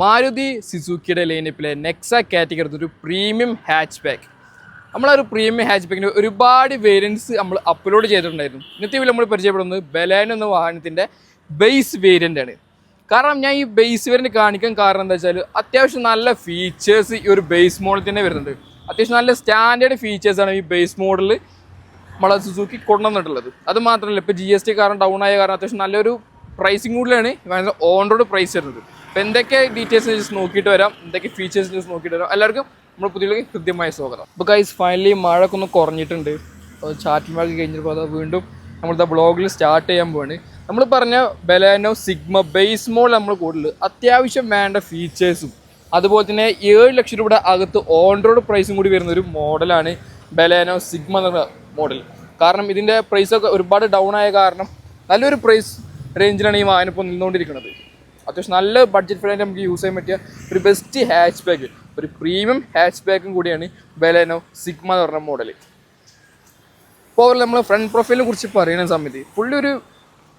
മാരുതി സിസുക്കിയുടെ ലൈനപ്പിലെ Nexa category ഒരു പ്രീമിയം ഹാച്ച് ബാക്ക് നമ്മളൊരു പ്രീമിയം ഹാച്ച് ബാക്കിന്റെ ഒരുപാട് വേരിയൻസ് നമ്മൾ അപ്ലോഡ് ചെയ്തിട്ടുണ്ടായിരുന്നു. ഇന്നത്തെ നമ്മൾ പരിചയപ്പെടുന്നത് ബലാൻ എന്ന വാഹനത്തിന്റെ ബേസ് വേരിയന്റ് ആണ്. കാരണം ഞാൻ ഈ ബേസ് വേരിയന്റ് കാണിക്കാൻ കാരണം എന്താ വെച്ചാൽ അത്യാവശ്യം നല്ല ഫീച്ചേഴ്സ് ഈ ഒരു ബേസ് മോഡൽ തന്നെ വരുന്നുണ്ട്. അത്യാവശ്യം നല്ല സ്റ്റാൻഡേർഡ് ഫീച്ചേഴ്സാണ് ഈ ബേസ് മോഡൽ നമ്മളെ സുസുക്കി കൊണ്ടുവന്നിട്ടുള്ളത്. അത് മാത്രമല്ല ഇപ്പോൾ ജി എസ് ടി കാരണം ഡൗൺ ആയ കാരണം അത്യാവശ്യം നല്ലൊരു പ്രൈസിങ് കൂടിയാണ്. ഓൺ റോഡ് പ്രൈസ് വരുന്നത്. അപ്പോൾ എന്തൊക്കെ ഡീറ്റെയിൽസ് ജസ്റ്റ് നോക്കിയിട്ട് വരാം. എന്തൊക്കെ ഫീച്ചേഴ്സ് ജസ്റ്റ് നോക്കിയിട്ട് വരാം. എല്ലാവർക്കും നമ്മൾ പുതിയ കൃത്യമായ സ്വാഗതം. അപ്പോൾ ഗൈസ് ഫൈനലി മഴയൊക്കെ ഒന്ന് കുറഞ്ഞിട്ടുണ്ട്. ചാറ്റിൽ മഴ കഴിഞ്ഞപ്പോൾ അത് വീണ്ടും നമ്മളിതാ ബ്ലോഗിൽ സ്റ്റാർട്ട് ചെയ്യാൻ പോവാണ്. നമ്മൾ പറഞ്ഞ ബലാനോ സിഗ്മ ബേസ് മോൾ നമ്മൾ കൂടുതൽ അത്യാവശ്യം വേണ്ട ഫീച്ചേഴ്സും അതുപോലെ തന്നെ ഏഴ് ലക്ഷം രൂപയുടെ അകത്ത് ഓൺ റോഡ് പ്രൈസും കൂടി വരുന്ന ഒരു മോഡലാണ് ബലാനോ സിഗ്മ എന്ന മോഡൽ കാരണം ഇതിന്റെ പ്രൈസൊക്കെ ഒരുപാട് ഡൗൺ ആയ കാരണം നല്ലൊരു പ്രൈസ് റേഞ്ചിലാണ് ഈ വാഹനം ഇപ്പോൾ നിന്നുകൊണ്ടിരിക്കുന്നത്. അത്യാവശ്യം നല്ല ബഡ്ജറ്റ് ഫ്രണ്ട് നമുക്ക് യൂസ് ചെയ്യാൻ പറ്റിയ ഒരു ബെസ്റ്റ് ഹാച്ച് ബാക്ക് ഒരു പ്രീമിയം ഹാച്ച് ബാക്കും കൂടിയാണ് ബലേനോ സിഗ്മ എന്ന് പറഞ്ഞ മോഡൽ ഇപ്പോൾ നമ്മൾ ഫ്രണ്ട് പ്രൊഫൈലിനെ കുറിച്ച് പറയുന്ന സമയത്ത് പുള്ളി ഒരു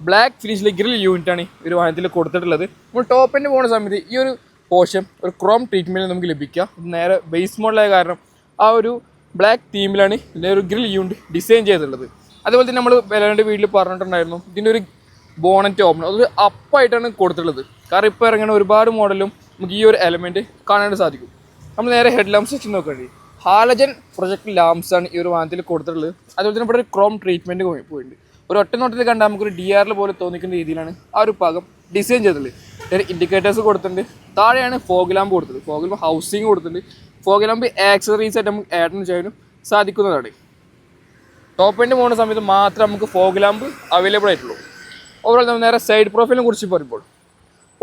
ബ്ലാക്ക് ഫിനിഷിലെ ഗ്രിൽ യൂണിറ്റ് ആണ് ഒരു വാഹനത്തിൽ കൊടുത്തിട്ടുള്ളത്. നമ്മൾ ടോപ്പ് എൻഡ് പോകുന്ന സമയത്ത് ഈ ഒരു പോഷൻ ഒരു ക്രോം ട്രീറ്റ്മെന്റ് നമുക്ക് ലഭിക്കുക. നേരെ ബേസ് മോഡലായ കാരണം ആ ഒരു ബ്ലാക്ക് തീമിലാണ് ഇതിന്റെ ഒരു ഗ്രിൽ യൂണിറ്റ് ഡിസൈൻ ചെയ്തിട്ടുള്ളത്. അതുപോലെ തന്നെ നമ്മൾ ബലാന്റെ വീട്ടിൽ പറഞ്ഞിട്ടുണ്ടായിരുന്നു ഇതിന്റെ ഒരു ബോണറ്റ് ഓപ്പൺ. അത് അപ്പായിട്ടാണ് കൊടുത്തിട്ടുള്ളത്. കാരണം ഇപ്പോൾ ഇറങ്ങുന്ന ഒരുപാട് മോഡലും നമുക്ക് ഈ ഒരു എലമെന്റ് കാണാനായിട്ട് സാധിക്കും. നമ്മൾ നേരെ ഹെഡ് ലാംസ് വെച്ച് നോക്കുകയാണ് ഹാലജൻ പ്രൊജക്ട് ലാംസ് ആണ് ഈ ഒരു വാഹനത്തിൽ കൊടുത്തിട്ടുള്ളത്. അതുപോലെ തന്നെ ഇവിടെ ഒരു ക്രോം ട്രീറ്റ്മെന്റ് പോയിട്ടുണ്ട്. ഒരു ഒറ്റ നോട്ടത്തിൽ കണ്ടാൽ നമുക്കൊരു ഡി ആറിൽ പോലെ തോന്നിക്കുന്ന രീതിയിലാണ് ആ ഒരു ഭാഗം ഡിസൈൻ ചെയ്തിട്ടുള്ളത്. ഇൻഡിക്കേറ്റേഴ്സ് കൊടുത്തിട്ടുണ്ട്. താഴെയാണ് ഫോഗ് ലാമ്പ് കൊടുത്തത് ഫോഗ് ലാമ്പ് ഹൗസിങ് കൊടുത്തിട്ടുണ്ട്. ഫോഗ് ലാമ്പ് ആക്സറീസ് ആയിട്ട് നമുക്ക് ആഡ് ചെയ്യാനും സാധിക്കുന്നതാണ്. ടോപ്പ് എൻഡ് പോകുന്ന സമയത്ത് മാത്രമേ നമുക്ക് ഫോഗ് ലാമ്പ് അവൈലബിൾ ആയിട്ടുള്ളൂ. ഓവറോൾ നമ്മൾ നേരെ സൈഡ് പ്രൊഫൈലിനെ കുറിച്ച് പറയുമ്പോൾ.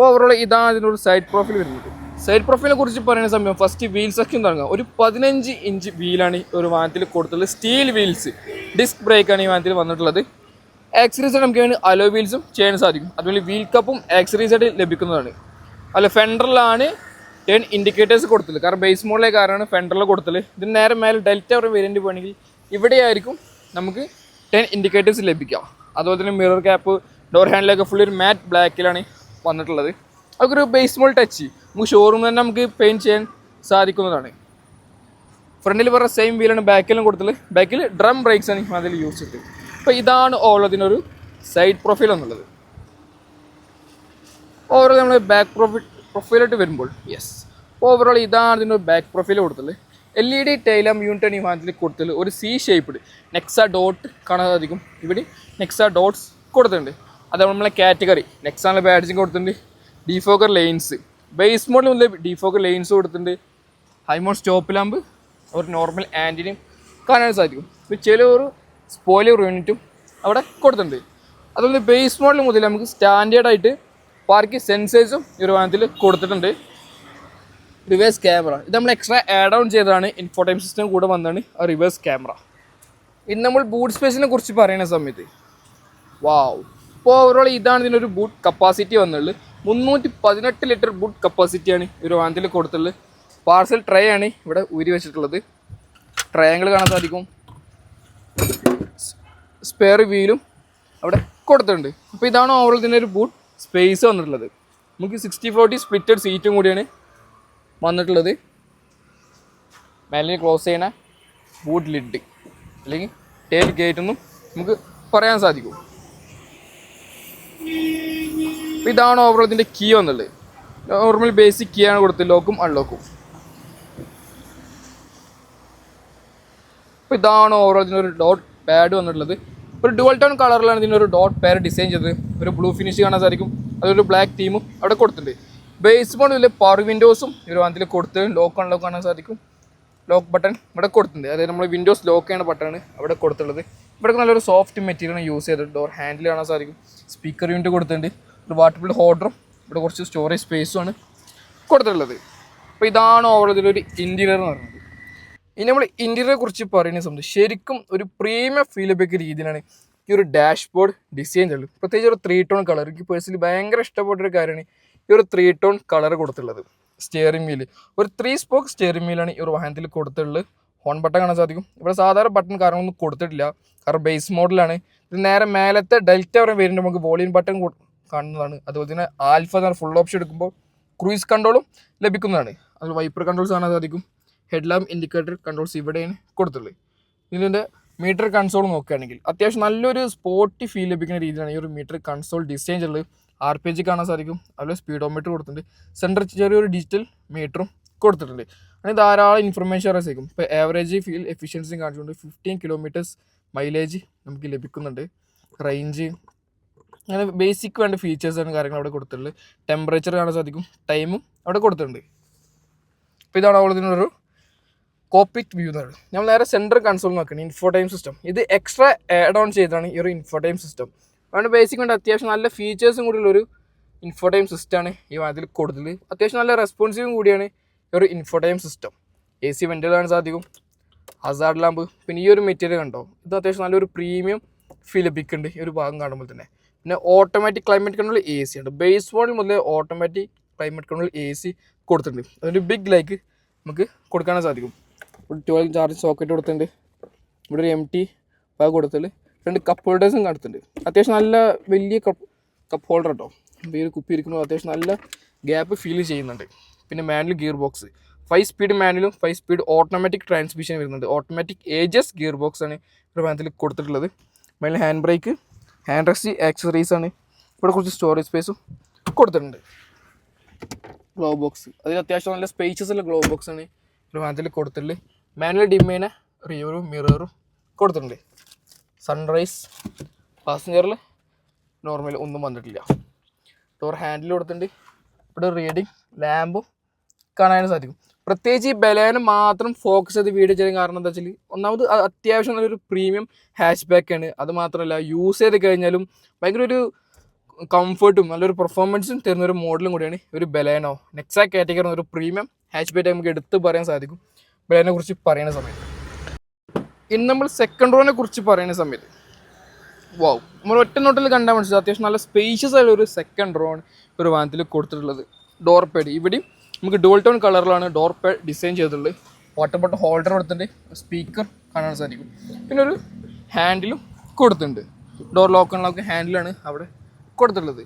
ഓവറോൾ ഇതാണ് ഇതിനൊരു സൈഡ് പ്രൊഫൈൽ വരുന്നത്. സൈഡ് പ്രൊഫൈലിനെ കുറിച്ച് പറയുന്ന സമയം ഫസ്റ്റ് വീൽ സെക്ഷൻ തുടങ്ങുക ഒരു പതിനഞ്ച് ഇഞ്ച് വീലാണ് ഈ ഒരു വാഹനത്തിൽ കൊടുത്തുള്ളത് സ്റ്റീൽ വീൽസ് ഡിസ്ക് ബ്രേക്കാണ് ഈ വാഹനത്തിൽ വന്നിട്ടുള്ളത്. ആക്സറീസ് നമുക്ക് വേണ്ടി അലോ വീൽസും ചെയ്യാൻ സാധിക്കും. അതുപോലെ വീൽ കപ്പും ആക്സറീസ് ആയിട്ട് ലഭിക്കുന്നതാണ്. അല്ല ഫെൻഡറിലാണ് ടേൺ ഇൻഡിക്കേറ്റേഴ്സ് കൊടുത്തത് കാരണം ബേസ് മോഡിലെ കാരണമാണ് ഫെൻഡറിൽ കൊടുത്തത് ഇതിന് നേരെ മേലെ ഡെൽറ്റ ഒരു വേരിയന്റ് പോകണമെങ്കിൽ ഇവിടെയായിരിക്കും നമുക്ക് ടേൺ ഇൻഡിക്കേറ്റേഴ്സ് ലഭിക്കുക. അതുപോലെ തന്നെ മിറർ ക്യാപ്പ് ഡോർ ഹാൻഡിലൊക്കെ ഫുള്ളി ഒരു മാറ്റ് ബ്ലാക്കിലാണ് വന്നിട്ടുള്ളത്. അതൊക്കെ ഒരു ബേസ് മോൾ ടച്ച് നമുക്ക് ഷോറൂമിൽ തന്നെ നമുക്ക് പെയിന്റ് ചെയ്യാൻ സാധിക്കുന്നതാണ്. ഫ്രണ്ടിൽ പറഞ്ഞ സെയിം വീലാണ് ബാക്കിലും കൊടുത്തത്. ബാക്കിൽ ഡ്രം ബ്രേക്സ് ആണ് അതിൽ യൂസ് ചെയ്തത്. അപ്പോൾ ഇതാണ് ഓരോതിനൊരു സൈഡ് പ്രൊഫൈൽ എന്നുള്ളത്. ഓവറോൾ നമ്മൾ ബാക്ക് പ്രൊഫൈൽ പ്രൊഫൈലായിട്ട് വരുമ്പോൾ യെസ് ഓവറോൾ ഇതാണ് ഇതിന്റെ ബാക്ക് പ്രൊഫൈൽ കൊടുത്തത്. L E D tail lamp unit ഈ വാഹനത്തിൽ കൊടുത്തത്. ഒരു സി ഷേപ്പ്ഡ് നെക്സ ഡോട്ട് കാണാൻ സാധിക്കും ഇവിടെ നെക്സ ഡോട്ട്സ് കൊടുത്തിട്ടുണ്ട്. അത് നമ്മളെ കാറ്റഗറി നെക്സാണ് ബാഡ്ജിങ് കൊടുത്തിട്ടുണ്ട്. ഡിഫോക്കർ ലെയിൻസ് ബേസ് മോഡിൽ മുതൽ ഡിഫോക്കർ ലെയിൻസ് കൊടുത്തിട്ടുണ്ട്. ഹൈമോൺ സ്റ്റോപ്പ് ലാമ്പ് ഒരു നോർമൽ ആന്റിനും കാണാൻ സാധിക്കും. ഇപ്പോൾ ചിലൊരു സ്പോയിലർ യൂണിറ്റും അവിടെ കൊടുത്തിട്ടുണ്ട്. അതുപോലെ ബേസ് മോഡൽ മുതൽ നമുക്ക് സ്റ്റാൻഡേർഡായിട്ട് പാർക്ക് സെൻസേഴ്സും ഈ ഒരു വാഹനത്തിൽ കൊടുത്തിട്ടുണ്ട്. റിവേഴ്സ് ക്യാമറ ഇത് നമ്മൾ എക്സ്ട്രാ ആഡ് ഓൺ ചെയ്തതാണ്. ഇൻഫോടൈം സിസ്റ്റം കൂടെ വന്നതാണ്. ആ റിവേഴ്സ് ക്യാമറ ഇന്ന് നമ്മൾ ബൂട്ട് സ്പേസിനെ കുറിച്ച് പറയുന്ന സമയത്ത്. വാവ് ഇപ്പോൾ ഓവറോൾ ഇതാണ് ഇതിനൊരു ബൂട്ട് കപ്പാസിറ്റി വന്നുള്ളത് മുന്നൂറ്റി പതിനെട്ട് ലിറ്റർ ബൂട്ട് കപ്പാസിറ്റിയാണ് ഒരു വാഹനത്തിൽ കൊടുത്തുള്ളത് പാർസൽ ട്രേ ആണ് ഇവിടെ ഊരി വെച്ചിട്ടുള്ളത്. ട്രയാങ്കിൾ കാണാൻ സാധിക്കും. സ്പെയർ വീലും അവിടെ കൊടുത്തിട്ടുണ്ട്. അപ്പോൾ ഇതാണ് ഓവറോൾ ഇതിനൊരു ബൂട്ട് സ്പേസ് വന്നിട്ടുള്ളത്. നമുക്ക് സിക്സ്റ്റി ഫോർട്ടി സ്പ്ലിറ്റഡ് സീറ്റും കൂടിയാണ് വന്നിട്ടുള്ളത്. മേലിന് ക്ലോസ് ചെയ്യണ ബൂട്ട് ലിഡ് അല്ലെങ്കിൽ ടേൽ ഗേറ്റ് ഒന്നും നമുക്ക് പറയാൻ സാധിക്കും. അപ്പോൾ ഇതാണ് ഓവറോൾ ഇതിന്റെ കീ വന്നുള്ളത്. നോർമൽ ബേസിക് കീ ആണ് കൊടുത്തത്. ലോക്കും അൺലോക്കും അപ്പോൾ ഇതാണ് ഓവറോൾ ഇതിനൊരു ഡോട്ട് പാഡ് വന്നിട്ടുള്ളത്. ഒരു ഡുവൽ ടോൺ കളറിലാണ് ഇതിനൊരു ഡോട്ട് പാഡ് ഡിസൈൻ ചെയ്തത്. ഒരു ബ്ലൂ ഫിനിഷ് കാണാൻ സാധിക്കും. അതൊരു ബ്ലാക്ക് തീമും അവിടെ കൊടുത്തിട്ടുണ്ട്. ബേസ് മോഡിൽ പവർ വിൻഡോസും ഒരു അതിൽ കൊടുത്ത് ലോക്ക് അൺലോക്ക് കാണാൻ സാധിക്കും. ലോക്ക് ബട്ടൺ ഇവിടെ കൊടുത്തിട്ടുണ്ട്. അതായത് നമ്മൾ വിൻഡോസ് ലോക്ക് ചെയ്യുന്ന ബട്ടൺ അവിടെ കൊടുത്തുള്ളത് ഇവിടെ നല്ലൊരു സോഫ്റ്റ് മെറ്റീരിയൽ യൂസ് ചെയ്തിട്ട് ഡോർ ഹാൻഡിൽ കാണാൻ സാധിക്കും. സ്പീക്കർ യൂണിറ്റ് കൊടുത്തിട്ടുണ്ട്. ഒരു വാട്ടർ ഹോൾഡറും ഇവിടെ കുറച്ച് സ്റ്റോറേജ് സ്പേസും ആണ് കൊടുത്തിട്ടുള്ളത്. അപ്പോൾ ഇതാണ് ഓവർ ഇതിലൊരു ഇന്റീരിയർ എന്ന് പറയുന്നത്. ഇനി നമ്മൾ ഇന്റീരിയറെ കുറിച്ച് പറയുന്ന സമയത്ത് ശരിക്കും ഒരു പ്രീമിയം ഫീൽ ലഭിക്കുന്ന രീതിയിലാണ് ഈ ഒരു ഡാഷ് ബോർഡ് ഡിസൈൻ ചെയ്യുന്നത് പ്രത്യേകിച്ച് ഒരു ത്രീ ടോൺ കളർ എനിക്ക് പേഴ്സണലി ഭയങ്കര ഇഷ്ടപ്പെട്ടൊരു കാര്യമാണ് ഈ ഒരു ത്രീ ടോൺ കളർ കൊടുത്തിട്ടുള്ളത്. സ്റ്റിയറിംഗ് വീൽ ഒരു ത്രീ സ്പോക്ക് സ്റ്റിയറിംഗ് വീലാണ് ഈ ഒരു വാഹനത്തിൽ കൊടുത്തിട്ടുള്ളത്. ഹോൺ ബട്ടൺ കാണാൻ സാധിക്കും. ഇവിടെ സാധാരണ ബട്ടൺ കാര്യങ്ങളൊന്നും കൊടുത്തിട്ടില്ല. കാരണം ബേസ് മോഡലാണ് ഇത് നേരെ മേലത്തെ ഡെൽറ്റ വരെ വരുന്നുണ്ട്. നമുക്ക് വോളിയം ബട്ടൺ കാണുന്നതാണ്. അതുപോലെ തന്നെ ആൽഫ എന്ന് ഫുൾ ഓപ്ഷൻ എടുക്കുമ്പോൾ ക്രൂയിസ് കൺട്രോളും ലഭിക്കുന്നതാണ്. അതിൽ വൈപ്പർ കൺട്രോൾസ് ആണ് സാധിക്കും ഹെഡ് ഇൻഡിക്കേറ്റർ കൺട്രോൾസ് ഇവിടെയാണ് കൊടുത്തുള്ളത് ഇതിന്റെ മീറ്റർ കൺസോൾ നോക്കുകയാണെങ്കിൽ അത്യാവശ്യം നല്ലൊരു സ്പോർട്ടി ഫീൽ ലഭിക്കുന്ന രീതിയിലാണ് ഈ ഒരു മീറ്റർ കൺസോൾ ഡിസൈൻ ചെയ്തിട്ടുള്ളത്. ആർ പി ജി കാണാൻ സാധിക്കും. അതുപോലെ സ്പീഡോമീറ്റർ കൊടുത്തിട്ടുണ്ട്. സെന്റർ ചെറിയൊരു ഡിജിറ്റൽ മീറ്ററും കൊടുത്തിട്ടുണ്ട്. അങ്ങനെ ധാരാളം ഇൻഫർമേഷൻ അറിയാൻ സാധിക്കും. ഇപ്പോൾ ആവറേജ് ഫീൽ എഫിഷ്യൻസിയും കാണിച്ചുകൊണ്ട് ഫിഫ്റ്റീൻ കിലോമീറ്റേഴ്സ് മൈലേജ് നമുക്ക് ലഭിക്കുന്നുണ്ട്. റേഞ്ച് അങ്ങനെ ബേസിക് വേണ്ട ഫീച്ചേഴ്സാണ് കാര്യങ്ങൾ അവിടെ കൊടുത്തിട്ടുള്ളത്. ടെമ്പറേച്ചർ കാണാൻ സാധിക്കും ടൈമും അവിടെ കൊടുത്തിട്ടുണ്ട്. അപ്പോൾ ഇതാണ് അവിടെ ഇതിനൊരു കോപ്പിക് വ്യൂ എന്ന് പറയുന്നത്. നമ്മൾ നേരെ സെൻട്രൽ കൺസോൾ നോക്കണം ഇൻഫോടൈം സിസ്റ്റം ഇത് എക്സ്ട്രാ ആഡ് ഓൺ ചെയ്തതാണ് ഈ ഒരു ഇൻഫോടൈം സിസ്റ്റം അതുകൊണ്ട് ബേസിക് വേണ്ട അത്യാവശ്യം നല്ല ഫീച്ചേഴ്സും കൂടിയുള്ള ഒരു ഇൻഫോടൈം സിസ്റ്റമാണ് ഈ അതിൽ കൊടുത്തത്. അത്യാവശ്യം നല്ല റെസ്പോൺസീവും കൂടിയാണ് ഈ ഒരു ഇൻഫോടൈം സിസ്റ്റം എ സി വെന്റിൽ കാണാൻ സാധിക്കും ഹസാർഡ് ലാമ്പ് പിന്നെ ഈ ഒരു മെറ്റീരിയൽ കണ്ടോ? ഇത് അത്യാവശ്യം നല്ലൊരു പ്രീമിയം ഫീൽ ലഭിക്കുന്നുണ്ട് ഈ ഒരു ഭാഗം കാണുമ്പോൾ തന്നെ. പിന്നെ automatic climate control A C ഉണ്ട് ബേസ് മോഡൽ മുതൽ automatic climate control A C കൊടുത്തിട്ടുണ്ട്. അതൊരു ബിഗ് ലൈക്ക് നമുക്ക് കൊടുക്കാനും സാധിക്കും. ഇവിടെ ട്വൽവ് ചാർജ് സോക്കറ്റ് കൊടുത്തിട്ടുണ്ട്. ഇവിടെ ഒരു എം ടി ബാഗ് കൊടുത്തിട്ട് രണ്ട് കപ്പ് ഹോൾഡേഴ്സും കൊടുത്തിട്ടുണ്ട് അത്യാവശ്യം നല്ല വലിയ കപ്പ് കപ്പ് ഹോൾഡർ കേട്ടോ ഈ ഒരു കുപ്പി ഇരിക്കുമ്പോൾ അത്യാവശ്യം നല്ല ഗ്യാപ്പ് ഫീൽ ചെയ്യുന്നുണ്ട്. പിന്നെ manual gear box five speed മാനുവലും five speed automatic transmission വരുന്നുണ്ട്. ഓട്ടോമാറ്റിക് ഏജസ് ഗിയർ ബോക്സ് ആണ് ഒരു വാഹനത്തിൽ കൊടുത്തിട്ടുള്ളത്. മേലെ hand brake hand rest accessories ആണ്. ഇവിടെ കുറച്ച് സ്റ്റോറേജ് സ്പേസും കൊടുത്തിട്ടുണ്ട്. ഗ്ലോ ബോക്സ് അതിൽ അത്യാവശ്യം നല്ല സ്പേസസ് ഉള്ള ഗ്ലോ ബോക്സ് ആണ് ഒരു വാഹനത്തിൽ മാനുവൽ ഡിമ്മേനെ റിയറും മിററും കൊടുത്തിട്ടുണ്ട്. സൺറൈസ് പാസഞ്ചറിൽ നോർമൽ ഒന്നും വന്നിട്ടില്ല. ഡോർ ഹാൻഡിൽ കൊടുത്തിട്ടുണ്ട്. ഇവിടെ റീഡിങ് ലാമ്പും കാണാനും സാധിക്കും. പ്രത്യേകിച്ച് ഈ ബലേന് മാത്രം ഫോക്കസ് ചെയ്ത് വീഡിയോ ചെയ്യാൻ കാരണം എന്താ വെച്ചാൽ ഒന്നാമത് അത്യാവശ്യം നല്ലൊരു പ്രീമിയം ഹാഷ് ബാക്ക് ആണ്. അത് മാത്രമല്ല യൂസ് ചെയ്ത് കഴിഞ്ഞാലും ഭയങ്കര ഒരു കംഫർട്ടും നല്ലൊരു പെർഫോമൻസും തരുന്ന ഒരു മോഡലും കൂടിയാണ് ഒരു ബലേനോ. നെക്സ കാറ്റഗറി ഒരു പ്രീമിയം ഹാച്ച് ബാക്ക് നമുക്ക് എടുത്ത് പറയാൻ സാധിക്കും. ബലേനെ കുറിച്ച് പറയുന്ന സമയത്ത്. ഇന്ന് നമ്മൾ സെക്കൻഡ് റോനെ കുറിച്ച് പറയുന്ന സമയത്ത്. വാവ് നമ്മൾ ഒറ്റ നോട്ടിൽ കണ്ടാൽ മനസ്സിലാവും. അത്യാവശ്യം നല്ല സ്പേഷ്യസ് ആയിട്ടുള്ള ഒരു സെക്കൻഡ് റോൺ ഒരു വാഹനത്തിൽ കൊടുത്തിട്ടുള്ളത്. ഡോർ പേഡ് ഇവിടെയും നമുക്ക് ഡോൾ ടോൺ കളറിലാണ് ഡോർ പേ ഡിസൈൻ ചെയ്തിട്ടുള്ളത്. വാട്ടർ ബോട്ടിൽ ഹോൾഡർ കൊടുത്തിട്ടുണ്ട്. സ്പീക്കർ കാണാൻ സാധിക്കും. പിന്നെ ഒരു ഹാൻഡിലും കൊടുത്തിട്ടുണ്ട്. ഡോർ ലോക്കിനുള്ള ഹാൻഡിലാണ് അവിടെ കൊടുത്തിട്ടുള്ളത്.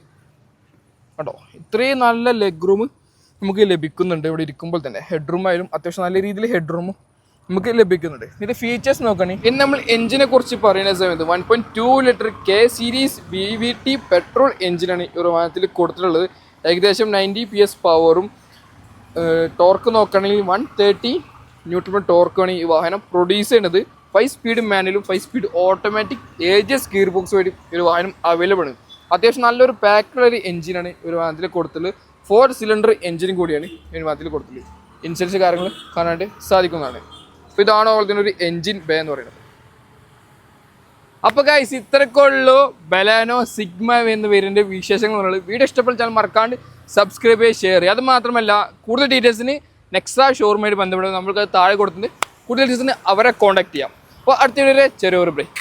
കേട്ടോ ഇത്രയും നല്ല ലെഗ് റൂം നമുക്ക് ലഭിക്കുന്നുണ്ട് ഇവിടെ ഇരിക്കുമ്പോൾ തന്നെ. ഹെഡ് റൂം ആയാലും അത്യാവശ്യം നല്ല രീതിയിൽ ഹെഡ് റൂമും നമുക്ക് ലഭിക്കുന്നുണ്ട്. ഇതിന്റെ ഫീച്ചേഴ്സ് നോക്കുകയാണെങ്കിൽ ഇനി നമ്മൾ എഞ്ചിനെ കുറിച്ച് പറയുന്ന സമയത്ത് one point two litre K series V V T petrol എഞ്ചിനാണ് ഈ ഒരു വാഹനത്തിൽ കൊടുത്തിട്ടുള്ളത്. ഏകദേശം നയന്റി പി എസ് പവറും ടോർക്ക് നോക്കുകയാണെങ്കിൽ വൺ തേർട്ടി ന്യൂട്രൺ ടോർക്കാണ് ഈ വാഹനം പ്രൊഡ്യൂസ് ചെയ്യുന്നത്. Five speed മാനുവലും five speed automatic AGS gear box വഴി ഒരു വാഹനം അവൈലബിൾ ആണ്. അത്യാവശ്യം നല്ലൊരു പാക്കുള്ള ഒരു എഞ്ചിനാണ് ഒരു വാഹനത്തിൽ കൊടുത്തത്. ഫോർ സിലിണ്ടർ എഞ്ചിനും കൂടിയാണ് ഈ വാഹനത്തിൽ കൊടുത്തത്. ഇൻഷുറൻസ് കാര്യങ്ങൾ കാണാണ്ട് സാധിക്കുന്നതാണ്. അപ്പോൾ ഇതാണ് തന്നെ ഒരു എഞ്ചിൻ ബേ എന്ന് പറയുന്നത്. അപ്പോൾ ഗൈസ് ഇത്രക്കുള്ളൂ ബലാനോ സിഗ്മ എന്ന് പേരിന്റെ വിശേഷങ്ങൾ വീഡിയോ ഇഷ്ടപ്പെട്ട ചാനൽ മറക്കാണ്ട് സബ്സ്ക്രൈബ് ചെയ്യുക ഷെയർ ചെയ്യുക അത് മാത്രമല്ല കൂടുതൽ ഡീറ്റെയിൽസിന് നെക്സ ഷോറൂമായിട്ട് ബന്ധപ്പെട്ട് നമ്മൾക്ക് താഴെ കൊടുത്തിട്ടുണ്ട്. കൂടുതൽ ഡീറ്റെയിൽസിന് അവരെ കോൺടാക്ട് ചെയ്യാം. അപ്പോൾ അടുത്ത വീഡിയോയിലെ ചെറിയൊരു ബ്രേക്ക്